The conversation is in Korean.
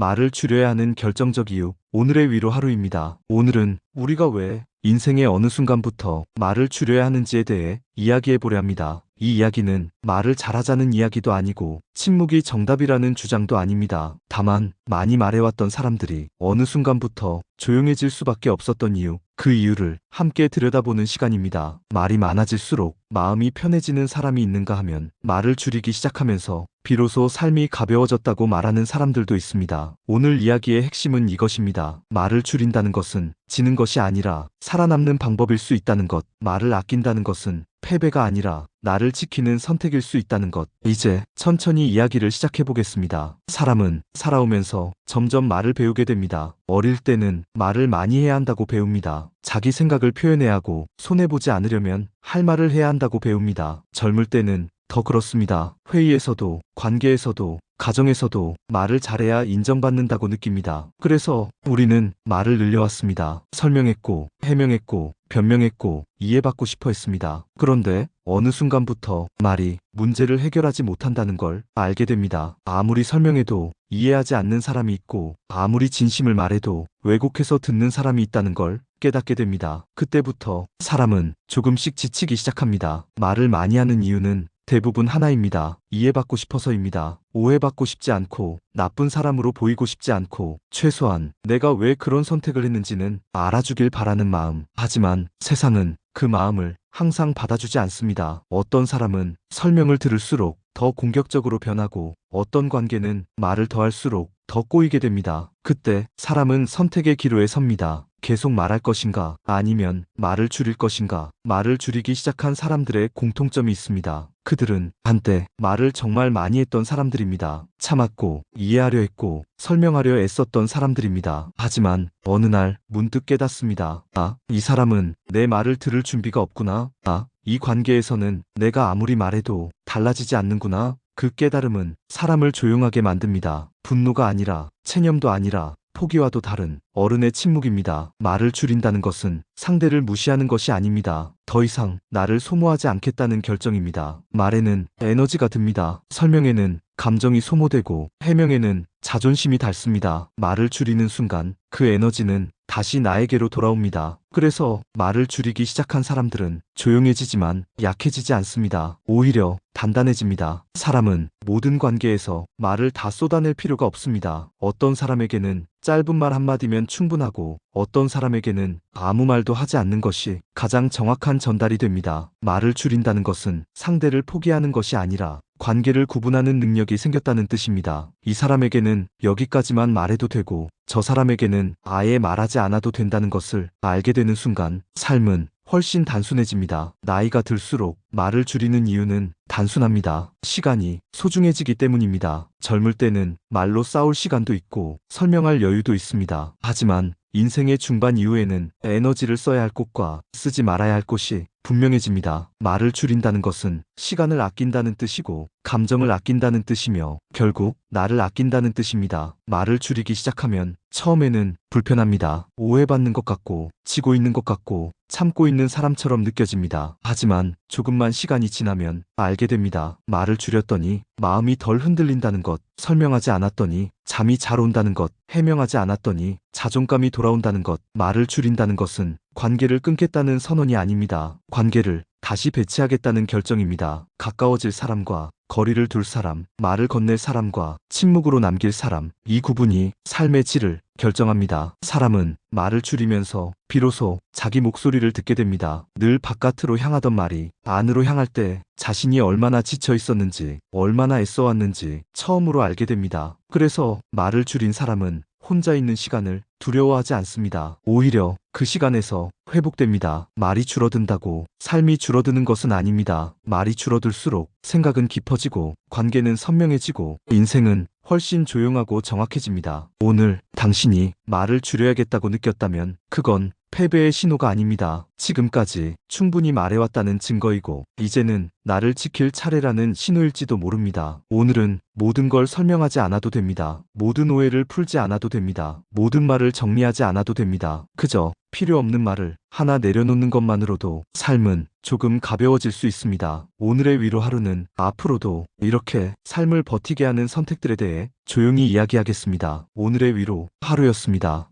말을 줄여야 하는 결정적 이유. 오늘의 위로 하루입니다. 오늘은 우리가 왜 인생의 어느 순간부터 말을 줄여야 하는지에 대해 이야기해 보려 합니다. 이 이야기는 말을 잘하자는 이야기도 아니고 침묵이 정답이라는 주장도 아닙니다. 다만 많이 말해왔던 사람들이 어느 순간부터 조용해질 수밖에 없었던 이유, 그 이유를 함께 들여다보는 시간입니다. 말이 많아질수록 마음이 편해지는 사람이 있는가 하면 말을 줄이기 시작하면서 비로소 삶이 가벼워졌다고 말하는 사람들도 있습니다. 오늘 이야기의 핵심은 이것입니다. 말을 줄인다는 것은 지는 것이 아니라 살아남는 방법일 수 있다는 것, 말을 아낀다는 것은 패배가 아니라 나를 지키는 선택일 수 있다는 것. 이제 천천히 이야기를 시작해 보겠습니다. 사람은 살아오면서 점점 말을 배우게 됩니다. 어릴 때는 말을 많이 해야 한다고 배웁니다. 자기 생각을 표현해야 하고 손해보지 않으려면 할 말을 해야 한다고 배웁니다. 젊을 때는 더 그렇습니다. 회의에서도, 관계에서도, 가정에서도 말을 잘해야 인정받는다고 느낍니다. 그래서 우리는 말을 늘려왔습니다. 설명했고, 해명했고, 변명했고, 이해받고 싶어 했습니다. 그런데 어느 순간부터 말이 문제를 해결하지 못한다는 걸 알게 됩니다. 아무리 설명해도 이해하지 않는 사람이 있고, 아무리 진심을 말해도 왜곡해서 듣는 사람이 있다는 걸 깨닫게 됩니다. 그때부터 사람은 조금씩 지치기 시작합니다. 말을 많이 하는 이유는 대부분 하나입니다. 이해받고 싶어서입니다. 오해받고 싶지 않고 나쁜 사람으로 보이고 싶지 않고 최소한 내가 왜 그런 선택을 했는지는 알아주길 바라는 마음. 하지만 세상은 그 마음을 항상 받아주지 않습니다. 어떤 사람은 설명을 들을수록 더 공격적으로 변하고 어떤 관계는 말을 더할수록 더 꼬이게 됩니다. 그때 사람은 선택의 기로에 섭니다. 계속 말할 것인가 아니면 말을 줄일 것인가 말을 줄이기 시작한 사람들의 공통점이 있습니다. 그들은 한때 말을 정말 많이 했던 사람들입니다. 참았고 이해하려 했고 설명하려 애썼던 사람들입니다. 하지만 어느 날 문득 깨닫습니다. 아, 이 사람은 내 말을 들을 준비가 없구나. 아, 이 관계에서는 내가 아무리 말해도 달라지지 않는구나. 그 깨달음은 사람을 조용하게 만듭니다. 분노가 아니라 체념도 아니라 포기와도 다른 어른의 침묵입니다. 말을 줄인다는 것은 상대를 무시하는 것이 아닙니다. 더 이상 나를 소모하지 않겠다는 결정입니다. 말에는 에너지가 듭니다. 설명에는 감정이 소모되고 해명에는 자존심이 닳습니다. 말을 줄이는 순간 그 에너지는 다시 나에게로 돌아옵니다. 그래서 말을 줄이기 시작한 사람들은 조용해지지만 약해지지 않습니다. 오히려 단단해집니다. 사람은 모든 관계에서 말을 다 쏟아낼 필요가 없습니다. 어떤 사람에게는 짧은 말 한마디면 충분하고 어떤 사람에게는 아무 말도 하지 않는 것이 가장 정확한 전달이 됩니다. 말을 줄인다는 것은 상대를 포기하는 것이 아니라 관계를 구분하는 능력이 생겼다는 뜻입니다. 이 사람에게는 여기까지만 말해도 되고 저 사람에게는 아예 말하지 않아도 된다는 것을 알게 되는 순간 삶은 훨씬 단순해집니다. 나이가 들수록 말을 줄이는 이유는 단순합니다. 시간이 소중해지기 때문입니다. 젊을 때는 말로 싸울 시간도 있고 설명할 여유도 있습니다. 하지만 인생의 중반 이후에는 에너지를 써야 할 곳과 쓰지 말아야 할 곳이 분명해집니다. 말을 줄인다는 것은 시간을 아낀다는 뜻이고 감정을 아낀다는 뜻이며 결국 나를 아낀다는 뜻입니다. 말을 줄이기 시작하면 처음에는 불편합니다. 오해받는 것 같고 지고 있는 것 같고 참고 있는 사람처럼 느껴집니다. 하지만 조금만 시간이 지나면 알게 됩니다. 말을 줄였더니 마음이 덜 흔들린다는 것, 설명하지 않았더니 잠이 잘 온다는 것, 해명하지 않았더니 자존감이 돌아온다는 것, 말을 줄인다는 것은 관계를 끊겠다는 선언이 아닙니다. 관계를 다시 배치하겠다는 결정입니다. 가까워질 사람과 거리를 둘 사람, 말을 건넬 사람과 침묵으로 남길 사람, 이 구분이 삶의 질을 결정합니다. 사람은 말을 줄이면서 비로소 자기 목소리를 듣게 됩니다. 늘 바깥으로 향하던 말이 안으로 향할 때 자신이 얼마나 지쳐 있었는지, 얼마나 애써왔는지 처음으로 알게 됩니다. 그래서 말을 줄인 사람은 혼자 있는 시간을 두려워하지 않습니다. 오히려 그 시간에서 회복됩니다. 말이 줄어든다고 삶이 줄어드는 것은 아닙니다. 말이 줄어들수록 생각은 깊어지고 관계는 선명해지고 인생은 훨씬 조용하고 정확해집니다. 오늘 당신이 말을 줄여야겠다고 느꼈다면 그건 패배의 신호가 아닙니다. 지금까지 충분히 말해왔다는 증거이고 이제는 나를 지킬 차례라는 신호일지도 모릅니다. 오늘은 모든 걸 설명하지 않아도 됩니다. 모든 오해를 풀지 않아도 됩니다. 모든 말을 정리하지 않아도 됩니다. 그저 필요 없는 말을 하나 내려놓는 것만으로도 삶은 조금 가벼워질 수 있습니다. 오늘의 위로 하루는 앞으로도 이렇게 삶을 버티게 하는 선택들에 대해 조용히 이야기하겠습니다. 오늘의 위로 하루였습니다.